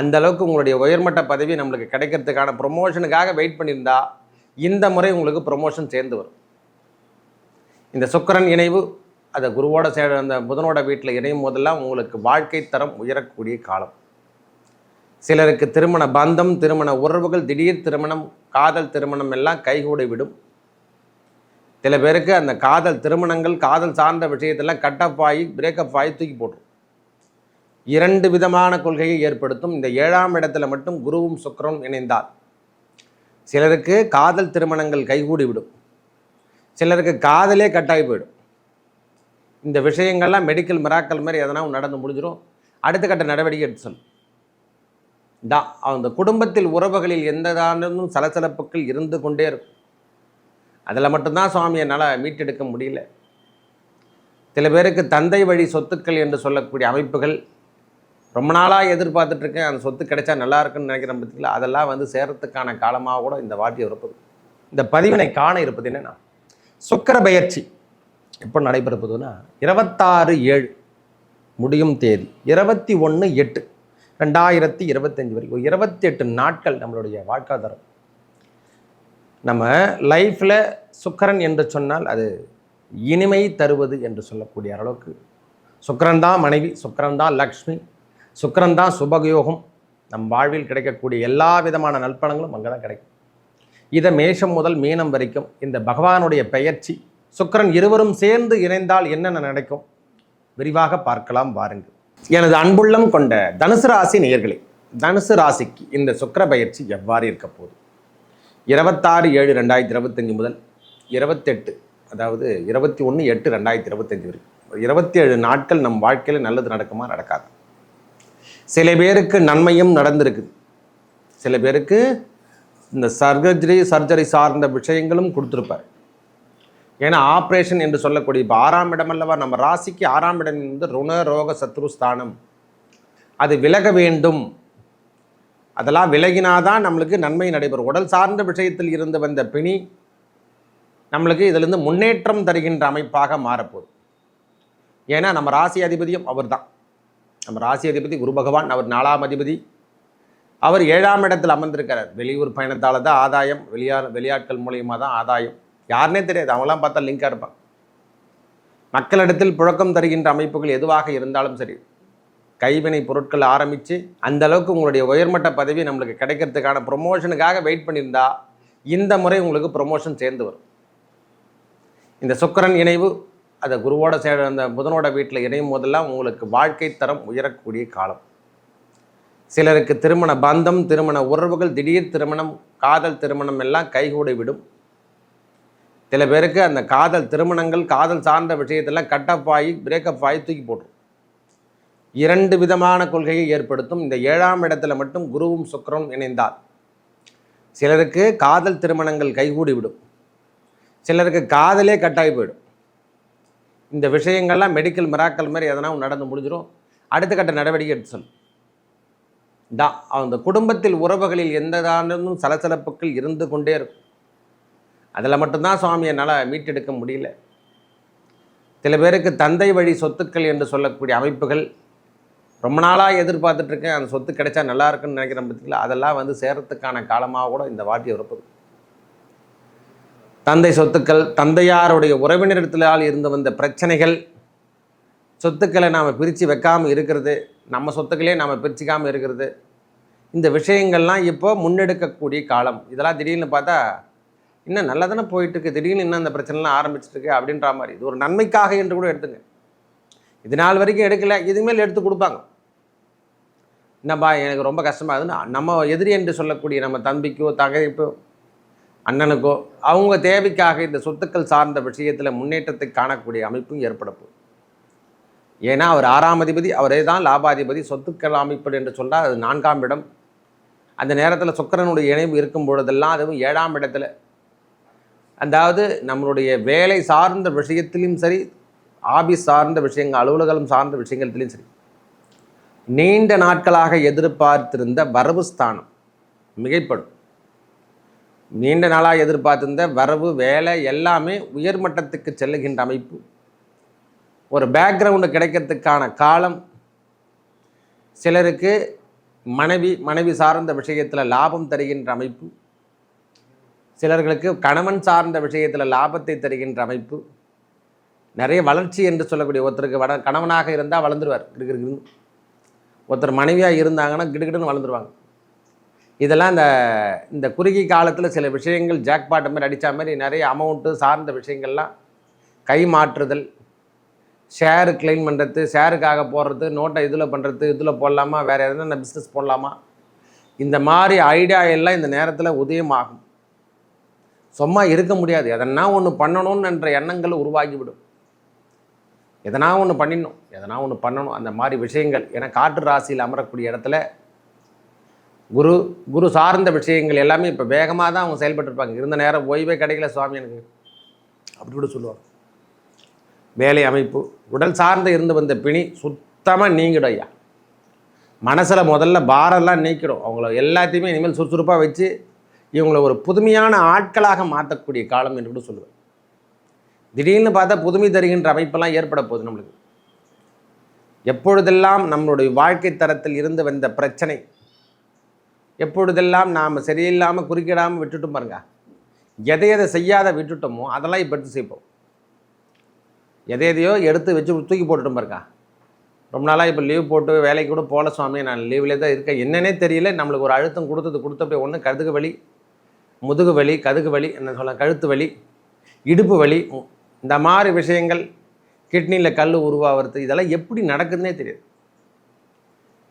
அந்த அளவுக்கு உங்களுடைய உயர்மட்ட பதவி நம்மளுக்கு கிடைக்கிறதுக்கான ப்ரொமோஷனுக்காக வெயிட் பண்ணியிருந்தா இந்த முறை உங்களுக்கு ப்ரொமோஷன் சேர்ந்து வரும். இந்த சுக்கிரன் இணைவு அதை குருவோட சே அந்த புதனோட வீட்டில் இணையும் போதெல்லாம் உங்களுக்கு வாழ்க்கை தரம் உயரக்கூடிய காலம். சிலருக்கு திருமண பந்தம் திருமண உறவுகள் திடீர் திருமணம் காதல் திருமணம் எல்லாம் கைகூடி விடும். சில பேருக்கு அந்த காதல் திருமணங்கள் காதல் சார்ந்த விஷயத்தெல்லாம் கட்டப் ஆகி பிரேக்கப் ஆகி தூக்கி போட்டுரும். இரண்டு விதமான கொள்கையை ஏற்படுத்தும். இந்த ஏழாம் இடத்துல மட்டும் குருவும் சுக்கரனும் இணைந்தார் சிலருக்கு காதல் திருமணங்கள் கைகூடி விடும். சிலருக்கு காதலே கட்டாகி போயிடும். இந்த விஷயங்கள்லாம் மெடிக்கல் மிராக்கல் மாதிரி எதனா நடந்து முடிஞ்சிடும் அடுத்த கட்ட நடவடிக்கை எடுத்து சொல்லும். தான் அந்த குடும்பத்தில் உறவுகளில் எந்ததானும் சலசலப்புகள் இருந்து கொண்டே இருக்கும். அதில் மட்டும்தான் சுவாமி என்னால் மீட்டெடுக்க முடியல. சில பேருக்கு தந்தை வழி சொத்துக்கள் என்று சொல்லக்கூடிய அமைப்புகள் ரொம்ப நாளாக எதிர்பார்த்துட்ருக்கேன். அந்த சொத்து கிடைச்சா நல்லா இருக்குன்னு நினைக்கிறேன் பற்றியில் அதெல்லாம் வந்து சேரத்துக்கான காலமாக கூட இந்த வாட்டி இருப்பது இந்த பதிவினை காண இருப்பது என்னன்னா சுக்கர பயிற்சி எப்போ நடைபெறுப்பதுன்னா இருபத்தாறு ஏழு முடியும் தேதி இருபத்தி ஒன்று எட்டு ரெண்டாயிரத்தி இருபத்தஞ்சி வரைக்கும். இருபத்தி எட்டு நாட்கள் நம்மளுடைய வாழ்க்காதாரம். நம்ம லைஃப்பில் சுக்கரன் என்று சொன்னால் அது இனிமை தருவது என்று சொல்லக்கூடிய அளவுக்கு. சுக்கரன் தான் மனைவி சுக்கரன் தான் லக்ஷ்மி சுக்கரன் தான் சுபகயோகம். நம் வாழ்வில் கிடைக்கக்கூடிய எல்லா விதமான நல்பணங்களும் அங்கே தான் கிடைக்கும். இதை மேஷம் முதல் மீனம் வரைக்கும் இந்த பகவானுடைய பெயர்ச்சி சுக்கரன் இருவரும் சேர்ந்து இணைந்தால் என்னென்ன நடக்கும்? விரிவாக பார்க்கலாம் வாருங்கள். எனது அன்புள்ளம் கொண்ட தனுசு ராசி நேயர்களே தனுசு ராசிக்கு இந்த சுக்கிர பயிற்சி எவ்வாறு இருக்க போகுது? இருபத்தாறு ஏழு ரெண்டாயிரத்தி இருபத்தஞ்சி முதல் இருபத்தெட்டு அதாவது இருபத்தி ஒன்று எட்டு ரெண்டாயிரத்தி இருபத்தஞ்சி வரைக்கும் இருபத்தி ஏழு நாட்கள் நம் வாழ்க்கையில் நல்லது நடக்குமா நடக்காது? சில பேருக்கு நன்மையும் நடந்திருக்குது சில பேருக்கு இந்த சர்ஜரி சர்ஜரி சார்ந்த விஷயங்களும் கொடுத்துருப்பார். ஏன்னா ஆப்ரேஷன் என்று சொல்லக்கூடிய இப்போ ஆறாம் இடம் அல்லவா நம்ம ராசிக்கு ஆறாம் இடம் வந்து ருண ரோக சத்ருஸ்தானம் அது விலக வேண்டும். அதெல்லாம் விலகினாதான் நம்மளுக்கு நன்மை நடைபெறும். உடல் சார்ந்த விஷயத்தில் இருந்து வந்த பிணி நம்மளுக்கு இதிலிருந்து முன்னேற்றம் தருகின்ற அமைப்பாக மாறப்போகுது. ஏன்னா நம்ம ராசி அதிபதியும் அவர் தான் நம்ம ராசி அதிபதி குரு பகவான் அவர் நாலாம் அதிபதி. அவர் ஏழாம் இடத்தில் அமர்ந்திருக்கிறார். வெளியூர் பயணத்தால் தான் ஆதாயம் வெளியார் வெளியாட்கள் மூலியமாக தான் ஆதாயம். யாருனே தெரியாது. அவங்களாம் பார்த்தா லிங்காக இருப்பாங்க. மக்களிடத்தில் புழக்கம் தருகின்ற அமைப்புகள் எதுவாக இருந்தாலும் சரி கைவினை பொருட்கள் ஆரம்பித்து அந்த அளவுக்கு உங்களுடைய உயர்மட்ட பதவி நம்மளுக்கு கிடைக்கிறதுக்கான ப்ரொமோஷனுக்காக வெயிட் பண்ணியிருந்தா இந்த முறை உங்களுக்கு ப்ரொமோஷன் சேர்ந்து வரும். இந்த சுக்கிரன் இணைவு அதை குருவோட சே அந்த புதனோட வீட்டில் இணையும் போதெல்லாம் உங்களுக்கு வாழ்க்கை தரம் உயரக்கூடிய காலம். சிலருக்கு திருமண பந்தம் திருமண உறவுகள் திடீர் திருமணம் காதல் திருமணம் எல்லாம் கைகூடி விடும். சில பேருக்கு அந்த காதல் திருமணங்கள் காதல் சார்ந்த விஷயத்தெல்லாம் கட்டப் ஆகி பிரேக்கப் ஆகி தூக்கி போட்டுரும். இரண்டு விதமான கொள்கையை ஏற்படுத்தும். இந்த ஏழாம் இடத்துல மட்டும் குருவும் சுக்கரனும் இணைந்தார் சிலருக்கு காதல் திருமணங்கள் கைகூடி விடும். சிலருக்கு காதலே கட்டாகி போயிடும். இந்த விஷயங்கள்லாம் மெடிக்கல் மிராக்கல் மாதிரி எதனா நடந்து முடிஞ்சிடும் அடுத்த கட்ட நடவடிக்கை எடுத்து சொல்லும் தான் அந்த குடும்பத்தில் உறவுகளில் எந்ததானும் சலசலப்புக்கள் சலசலப்புகள் இருந்து கொண்டே இருக்கும். அதில் மட்டும்தான் சுவாமி என்னால் மீட்டெடுக்க முடியல. சில பேருக்கு தந்தை வழி சொத்துக்கள் என்று சொல்லக்கூடிய அமைப்புகள் ரொம்ப நாளாக எதிர்பார்த்துட்ருக்கேன் அந்த சொத்து கிடைச்சா நல்லா இருக்குன்னு நினைக்கிறேன் பற்றியில் அதெல்லாம் வந்து சேரத்துக்கான காலமாக கூட இந்த வாட்டி இருப்பது தந்தை சொத்துக்கள் தந்தையாருடைய உறவினரிடத்திலால் இருந்து வந்த பிரச்சனைகள் சொத்துக்களை நாம் பிரித்து வைக்காமல் இருக்கிறது நம்ம சொத்துக்களே நாம் பிரிச்சுக்காமல் இருக்கிறது. இந்த விஷயங்கள்லாம் இப்போ முன்னெடுக்கக்கூடிய காலம். இதெல்லாம் திடீர்னு பார்த்தா இன்னும் நல்லா தானே போயிட்டுருக்கு திடீர்னு இன்னும் அந்த பிரச்சனைலாம் ஆரம்பிச்சிட்ருக்கு அப்படின்ற மாதிரி. இது ஒரு நன்மைக்காக என்று கூட எடுத்துங்க. இது நாள் வரைக்கும் எடுக்கலை இதுமேல் எடுத்து கொடுப்பாங்க. என்னப்பா எனக்கு ரொம்ப கஷ்டமாகுதுன்னா நம்ம எதிரி என்று சொல்லக்கூடிய நம்ம தம்பிக்கோ தகைப்போ அண்ணனுக்கோ அவங்க தேவைக்காக இந்த சொத்துக்கள் சார்ந்த விஷயத்தில் முன்னேற்றத்தை காணக்கூடிய அமைப்பும் ஏற்பட ஏன்னா அவர் ஆறாம் அதிபதி அவரே தான் லாபாதிபதி சொத்துக்கள் அமைப்பு என்று சொன்னால் அது நான்காம் இடம். அந்த நேரத்தில் சுக்கிரனுடைய இணைவு இருக்கும் பொழுதெல்லாம் அதுவும் ஏழாம் இடத்துல. அதாவது நம்மளுடைய வேலை சார்ந்த விஷயத்திலும் சரி ஆபீஸ் சார்ந்த விஷயங்கள் அலுவலகம் சார்ந்த விஷயங்கள்லையும் சரி நீண்ட நாட்களாக எதிர்பார்த்திருந்த வரவு ஸ்தானம் மிகைப்படும். நீண்ட நாளாக எதிர்பார்த்திருந்த வரவு வேலை எல்லாமே உயர்மட்டத்துக்கு செல்லுகின்ற அமைப்பு. ஒரு பேக்ரவுண்டு கிடைக்கிறதுக்கான காலம். சிலருக்கு மனைவி மனைவி சார்ந்த விஷயத்தில் லாபம் தருகின்ற அமைப்பு. சிலர்களுக்கு கணவன் சார்ந்த விஷயத்தில் லாபத்தை தருகின்ற அமைப்பு. நிறைய வளர்ச்சி என்று சொல்லக்கூடிய ஒருத்தருக்கு வட கணவனாக இருந்தால் வளர்ந்துருவார். கிடுகிடுன்னு ஒருத்தர் மனைவியாக இருந்தாங்கன்னா கிடுகிடுன்னு வளர்ந்துருவாங்க. இதெல்லாம் இந்த இந்த குறுகிய காலத்தில் சில விஷயங்கள் ஜாக்பாட் மாதிரி அடித்த மாதிரி நிறைய அமௌண்ட்டு சார்ந்த விஷயங்கள்லாம் கை மாற்றுதல் ஷேரு கிளைம் பண்ணுறது ஷேருக்காக போடுறது நோட்டை இதில் பண்ணுறது இதில் போடலாமா வேறு எதனா பிஸ்னஸ் போடலாமா? இந்த மாதிரி ஐடியா எல்லாம் இந்த நேரத்தில் உதயமாகும். சும்மா இருக்க முடியாது. எதனா ஒன்று பண்ணணும்னு என்ற எண்ணங்கள் உருவாகிவிடும். எதனா ஒன்று பண்ணிடணும் எதனா ஒன்று பண்ணணும் அந்த மாதிரி விஷயங்கள். ஏன்னா காற்று ராசியில் அமரக்கூடிய இடத்துல குரு குரு சார்ந்த விஷயங்கள் எல்லாமே இப்போ வேகமாக தான் அவங்க செயல்பட்டுருப்பாங்க. இருந்த நேரம் ஓய்வே கிடைக்கல சுவாமி எனக்கு. அப்படி கூட சொல்லுவாங்க. வேலை அமைப்பு உடல் சார்ந்து இருந்து வந்த பிணி சுத்தமாக நீங்கிடும் ஐயா. மனசில் முதல்ல பாரெல்லாம் நீக்கிடும். அவங்கள எல்லாத்தையுமே இனிமேல் சுறுசுறுப்பாக வச்சு இவங்களை ஒரு புதுமையான ஆட்களாக மாற்றக்கூடிய காலம் என்று கூட சொல்லுவேன். திடீர்னு பார்த்தா புதுமை தருகின்ற அமைப்பெல்லாம் ஏற்பட போகுது நம்மளுக்கு. எப்பொழுதெல்லாம் நம்மளுடைய வாழ்க்கை தரத்தில் இருந்து வந்த பிரச்சனை எப்பொழுதெல்லாம் நாம் சரியில்லாமல் குறுக்கிடாமல் விட்டுட்டும் பாருங்க. எதை எதை செய்யாத விட்டுட்டோமோ அதெல்லாம் இப்போ எடுத்து செய்ப்போம் எதை எதையோ எடுத்து வச்சு தூக்கி போட்டுட்டும் பாருங்க. ரொம்ப நாளாக இப்போ லீவ் போட்டு வேலைக்கு கூட போகல சுவாமி நான் லீவ்லேயே தான் இருக்கேன். என்னன்னே தெரியல. நம்மளுக்கு ஒரு அழுத்தம் கொடுத்தது கொடுத்தப்பே ஒன்று கழுதுகு வலி முதுகு வலி கதுகு வலி என்ன சொல்ல கழுத்து வலி இடுப்பு வலி இந்த மாதிரி விஷயங்கள் கிட்னியில் கல் உருவாகிறது இதெல்லாம் எப்படி நடக்குதுன்னே தெரியாது.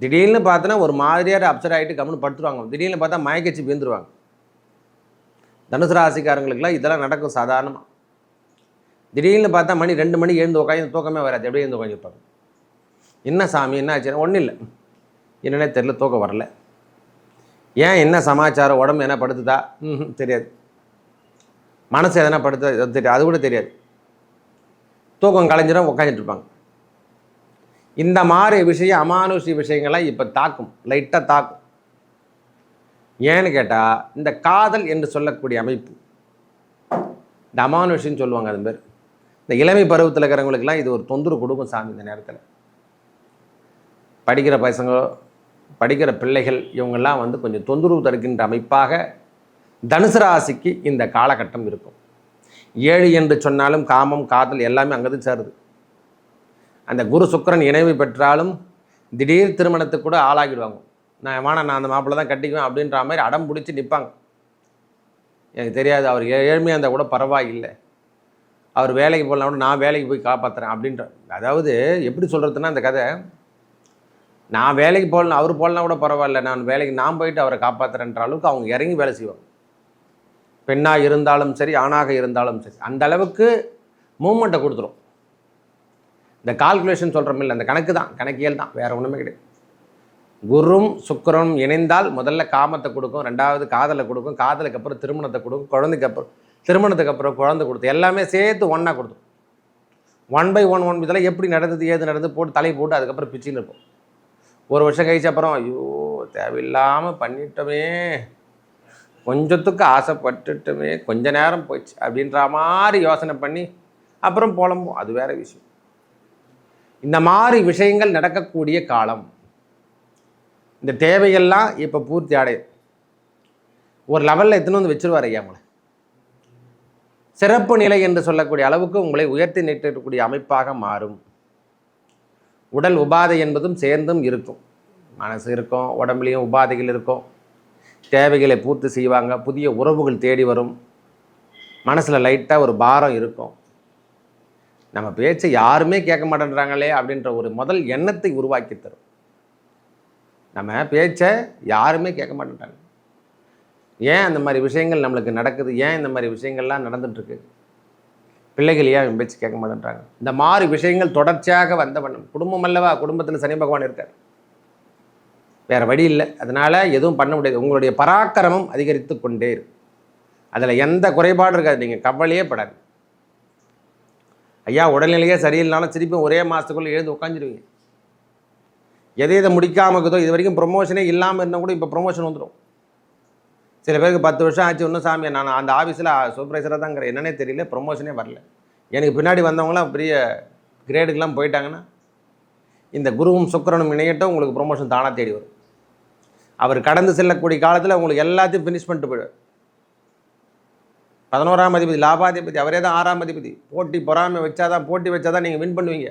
திடீர்னு பார்த்தோன்னா ஒரு மாதிரியாக அப்செட் ஆகிட்டு கம்முன்னு படுத்துருவாங்க. திடீர்னு பார்த்தா மயக்கச்சி பேந்துருவாங்க தனுசு ராசிக்காரங்களுக்குலாம் இதெல்லாம் நடக்கும் சாதாரணமாக திடீர்னு பார்த்தா மணி ரெண்டு மணி எழுந்து உட்காந்து தூக்கமே வராது. எப்படி எழுந்து உட்காந்துருப்பாங்க என்ன சாமி என்ன ஆச்சுன்னா ஒன்றும் இல்லை. என்னன்னே தெரில தூக்கம் வரல. ஏன் என்ன சமாச்சாரம் உடம்பு என்ன படுத்துதா? ம் தெரியாது. மனசு எதனா படுத்தா தெரியாது. அது கூட தெரியாது. தூக்கம் கலைஞ்சிரும் உட்காந்துட்டு இருப்பாங்க. இந்த மாதிரி விஷயம் அமானுஷி விஷயங்கள்லாம் இப்போ தாக்கும் லைட்டாக தாக்கும். ஏன்னு கேட்டால் இந்த காதல் என்று சொல்லக்கூடிய அமைப்பு. இந்த அமானுஷின்னு சொல்லுவாங்க அது பேர். இந்த இளமை பருவத்தில் இருக்கிறவங்களுக்குலாம் இது ஒரு தொந்தரவு கொடுக்கும் சாமி இந்த நேரத்தில். படிக்கிற பசங்களோ படிக்கிற பிள்ளைகள் இவங்கெல்லாம் வந்து கொஞ்சம் தொந்தரவு தருகின்ற அமைப்பாக தனுசு ராசிக்கு இந்த காலகட்டம் இருக்கும். ஏழு என்று சொன்னாலும் காமம் காதல் எல்லாமே அங்கே தான் சேருது. அந்த குரு சுக்கரன் இணைவு பெற்றாலும் திடீர் திருமணத்துக்கு கூட ஆளாகிடுவாங்க. நான் வேணா நான் அந்த மாப்பிள்ளை தான் கட்டிக்குவேன் அப்படின்ற மாதிரி அடம் பிடிச்சி நிற்பாங்க எனக்கு தெரியாது அவர் ஏ- ஏழ்மையாக இருந்தால் கூட பரவாயில்லை. அவர் வேலைக்கு போகலாம் கூட நான் வேலைக்கு போய் காப்பாற்றுறேன் அப்படின்ற அதாவது எப்படி சொல்கிறதுன்னா அந்த கதை நான் வேலைக்கு போகலாம் அவர் போகலாம் கூட பரவாயில்ல நான் வேலைக்கு நான் போயிட்டு அவரை காப்பாற்றுறேன்ற அளவுக்கு அவங்க இறங்கி வேலை செய்வாங்க. பெண்ணாக இருந்தாலும் சரி ஆணாக இருந்தாலும் சரி அந்த அளவுக்கு மூமெண்ட்டை கொடுத்துரும். இந்த கால்குலேஷன் சொல்கிறோமில்ல அந்த கணக்கு தான் கணக்கியல் தான் வேறு ஒன்றுமே கிடையாது. குரும் சுக்கரனும் இணைந்தால் முதல்ல காமத்தை கொடுக்கும் ரெண்டாவது காதலை கொடுக்கும் காதலுக்கு அப்புறம் திருமணத்தை கொடுக்கும் குழந்தைக்கு அப்புறம் திருமணத்துக்கு அப்புறம் குழந்தை கொடுத்து எல்லாமே சேர்த்து ஒன்றா கொடுத்தோம். ஒன் பை ஒன் ஒன் இதெல்லாம் எப்படி நடந்தது ஏது நடந்து போட்டு தலை போட்டு அதுக்கப்புறம் பிச்சின்னு இருப்போம். ஒரு வருஷம் கழிச்ச அப்புறம் ஐயோ தேவையில்லாமல் பண்ணிட்டோமே. கொஞ்சத்துக்கு ஆசைப்பட்டுட்டோமே கொஞ்ச நேரம் போச்சு அப்படின்ற மாதிரி யோசனை பண்ணி அப்புறம் புலம்பும் அது வேறு விஷயம். இந்த மாதிரி விஷயங்கள் நடக்கக்கூடிய காலம். இந்த தேவையெல்லாம் இப்போ பூர்த்தி அடையும் ஒரு லெவலில் எடுத்துன்னு வந்து வச்சிருவார் ஐயா உங்களை? சிறப்பு நிலை என்று சொல்லக்கூடிய அளவுக்கு உங்களை உயர்த்தி நிறுத்தக்கூடிய அமைப்பாக மாறும். உடல் உபாதை என்பதும் சேர்ந்தும் இருக்கும். மனசு இருக்கும் உடம்புலையும் உபாதைகள் இருக்கும். தேவைகளை பூர்த்தி செய்வாங்க புதிய உறவுகள் தேடி வரும். மனசில் லைட்டாக ஒரு பாரம் இருக்கும். நம்ம பேச்சை யாருமே கேட்க மாட்டேன்றாங்களே அப்படின்ற ஒரு முதல் எண்ணத்தை உருவாக்கி தரும். நம்ம பேச்சை யாருமே கேட்க மாட்டேன்றாங்க. ஏன் அந்த மாதிரி விஷயங்கள் நம்மளுக்கு நடக்குது? ஏன் இந்த மாதிரி விஷயங்கள்லாம் நடந்துட்டுருக்கு? பிள்ளைகள் ஏன் என் பேச்சு கேட்க மாட்டேன்றாங்க? இந்த மாதிரி விஷயங்கள் தொடர்ச்சியாக வந்த வண்ணம். குடும்பம் அல்லவா? குடும்பத்தில் சனி பகவான் இருக்கார். வேறு வழி இல்லை. அதனால் எதுவும் பண்ண முடியாது. உங்களுடைய பராக்கிரமம் அதிகரித்து கொண்டே இருக்கும். அதில் எந்த குறைபாடும் இருக்காது. நீங்கள் கவலையே படாது ஐயா உடல்நிலையே சரியில்லைனாலும் திருப்பி ஒரே மாதத்துக்குள்ளே எழுந்து உட்காந்துருவீங்க எதை எதை முடிக்காம இருக்குதோ இது வரைக்கும் ப்ரொமோஷனே இல்லாமல் இருந்தால் கூட இப்போ ப்ரொமோஷன் வந்துடும் சில பேருக்கு பத்து வருஷம் ஆச்சு ஒன்றும் சாமி நான் அந்த ஆஃபீஸில் சூப்பர்வைசராக தாங்கிற என்னன்னே தெரியல ப்ரொமோஷனே வரல. எனக்கு பின்னாடி வந்தவங்களாம் பெரிய கிரேடுக்கெலாம் போயிட்டாங்கன்னா இந்த குருவும் சுக்கிரனும் இணையட்டும் உங்களுக்கு ப்ரொமோஷன் தானாக தேடி வரும். அவர் கடந்து செல்லக்கூடிய காலத்தில் உங்களுக்கு எல்லாத்தையும் ஃபினிஷ் பண்ணிட்டு போயிடுவார். பதினோராம் அதிபதி லாபாதிபதி அவரே தான் ஆறாம் அதிபதி. போட்டி பொறாமை வச்சாதான் போட்டி வச்சாதான் நீங்கள் வின் பண்ணுவீங்க.